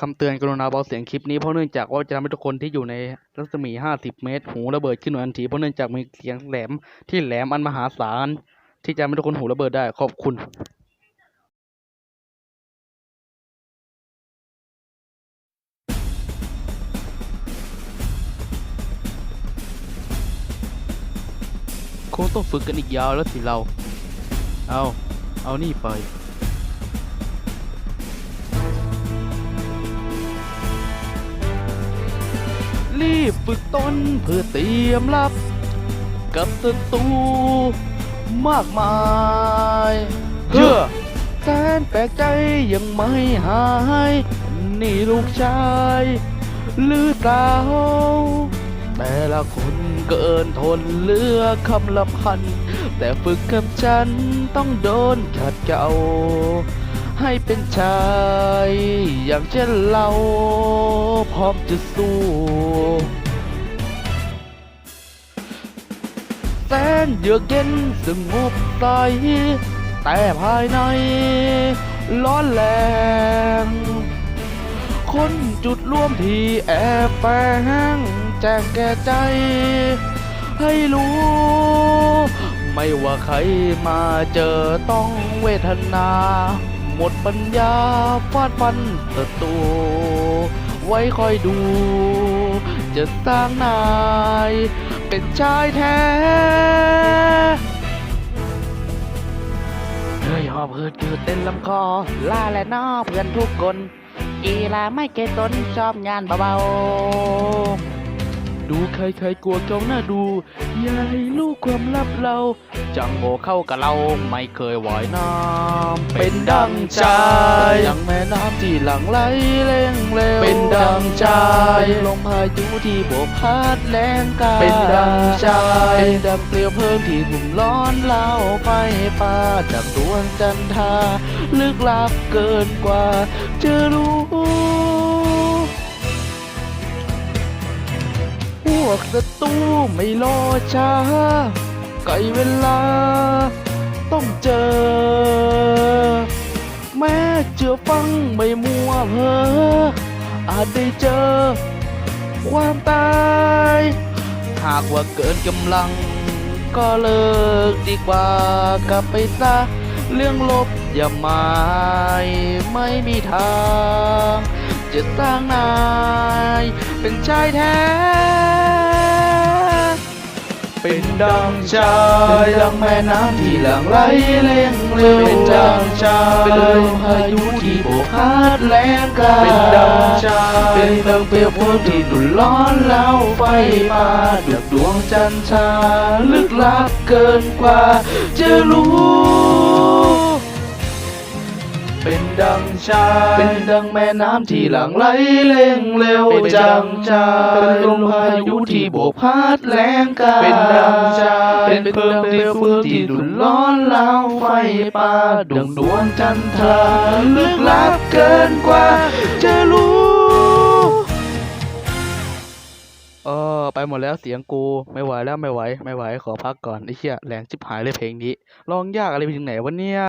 คำเตือนกรุณาเบาเสียงคลิปนี้เพราะเนื่องจากว่าจะทำให้ทุกคนที่อยู่ในรัศมี 50 เมตร หูระเบิดขึ้นทันทีเพราะเนื่องจากมีเสียงแหลมที่แหลมอันมหาศาลที่จะทำให้ทุกคนหูระเบิดได้ขอบคุณคงต้องฝึกกันอีกยาวแล้วสิเรา เอา เอานี่ไป รีบฝึกตนเพื่อเตรียมรับ กับศัตรูมากมายเพื่อแสนแปลกใจยังไม่หาย นี่ลูกชาย หรือเปล่าแต่ละคนเกินทนเหลือคำละพัน แต่ฝึกกับฉันต้องโดนขัดเกลา ให้เป็นชาย อย่างเช่นเราพร้อมจะสู้แสนเยือกเย็นสงบใสแต่ภายในร้อนแรง คนจุดร่วมที่แอบแฝงแจ้งแก่ใจ ให้รู้ ไม่ว่าใครมาเจอต้องเวทนา หมดปัญญาฟาดฟันศัตรูไว้คอยดู จะสร้างนาย เป็นชายแท้ เฮ้ยหอบหืดยืดเต้นลำคอ ล่าและนอเพื่อนทุกคนกีฬาไม่เกตนชอบงานเบาๆ ดูใครๆกลัวจ้องหน้าดูอย่าให้ลูกความลับเรา จังโบเข้ากับเราไม่เคยว่ายน้ำเป็นดังใจดังแม่น้ำที่หลั่งไหลเร่งเร็วเป็นดังใจเป็นลมพายุที่โบกพัดแรงกายเป็นดังใจเป็นดังเปลวเพลิงที่หุ่มร้อนเล่าไฟฟ้าจากดวงจันทราลึกลับเกินกว่าจะรู้ วกศัตรูไม่รอช้าไกลเวลา ต้องเจอ แม้เชื่อฟังไม่มัวเพ้ออาจได้เจอ ความตาย หากว่าเกินกำลัง ก็เลิกดีกว่ากลับไปซะเรื่องลบอย่าหมายไม่มีทาง จะสร้างนาย เป็นชายแท้ เป็นดังชายดังแม่น้ำที่หลั่งไหลเร่งเร็วเป็นดังชายเป็นลมพายุที่โบกพัดแรงกาเป็นดังชายเป็นเพลิงเปลวเพลิงที่ดุร้อนเล่าไฟมาดุดดวงจันทราลึกลับเกินกว่าจะรู้ เป็นดังชายเป็นดังแม่น้ำที่หลั่งไหลเร่งเร็วเป็นดังชายเป็นลมพายุที่โบกพัดแรงกายเป็นดังชายเป็นเพลิงเปลวเพลิงที่ดุนร้อนเล่าไฟป่าดวงดวงจันทราลึกลับเกินกว่า จะรู้เออไปหมดแล้วเสียงกูไม่ไหวแล้วไม่ไหว ไม่ไหวขอพักก่อนไอ้เหี้ยแรงชิบหายเลยเพลงนี้ร้องยากอะไรไปถึงไหนวะเนี่ย